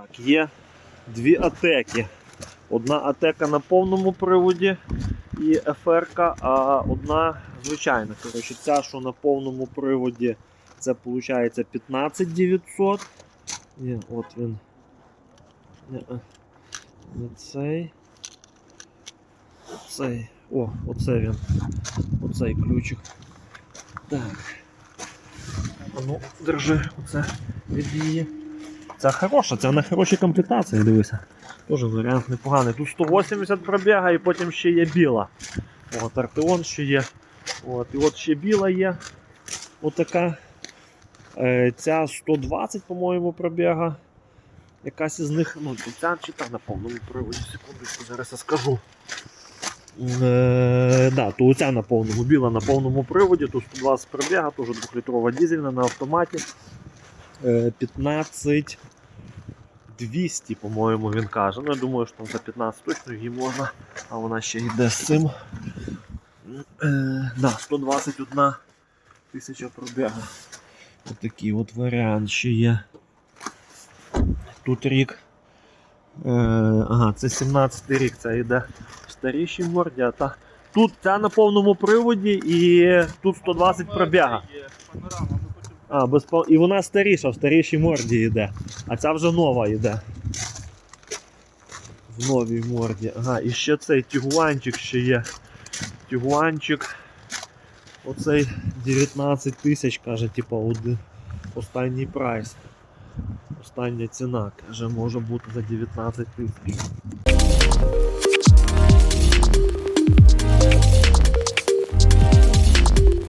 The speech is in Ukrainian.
Так, є дві атеки. Одна атека на повному приводі і ФРК, а одна звичайна. Коротше, ця, що на повному приводі, це виходить 15900. Ні, от він. Ні, не цей. Цей. О, оце він. Оцей ключик. Так. А ну, держи, оце від її. Це хороша, це на хорошій комплектації, дивися. Тоже варіант непоганий. Тут 180 пробіга і потім ще є біла. От Артеон ще є. От, і от ще біла є. Отака. Е, ця 120, по-моєму, пробіга. Якась із них, ну, ця чи та на повному приводі, секундочку, зараз я скажу. Е, да, то оця на повному, біла на повному приводі, тут 120 пробіга, теж 2-літрова дизельна на автоматі. Е, 15 200, по-моєму, він каже. Ну, я думаю, що там за 15 точно її можна, а вона ще йде з цим. Е, да, 121 тисяча пробіга. Отакий от варіант ще є. Тут рік. Е, ага, це 17 й рік, це йде в старішій морді, а та. Тут ця на повному приводі і тут 120 пробіга. А, без пал- І вона старіша, в старішій морді йде. А ця вже нова йде. В новій морді. Ага, і ще цей тігуанчик ще є. Тігуанчик. Оцей 19 тисяч, каже, один. Останній прайс. Остання ціна, каже, може бути за 19 тисяч.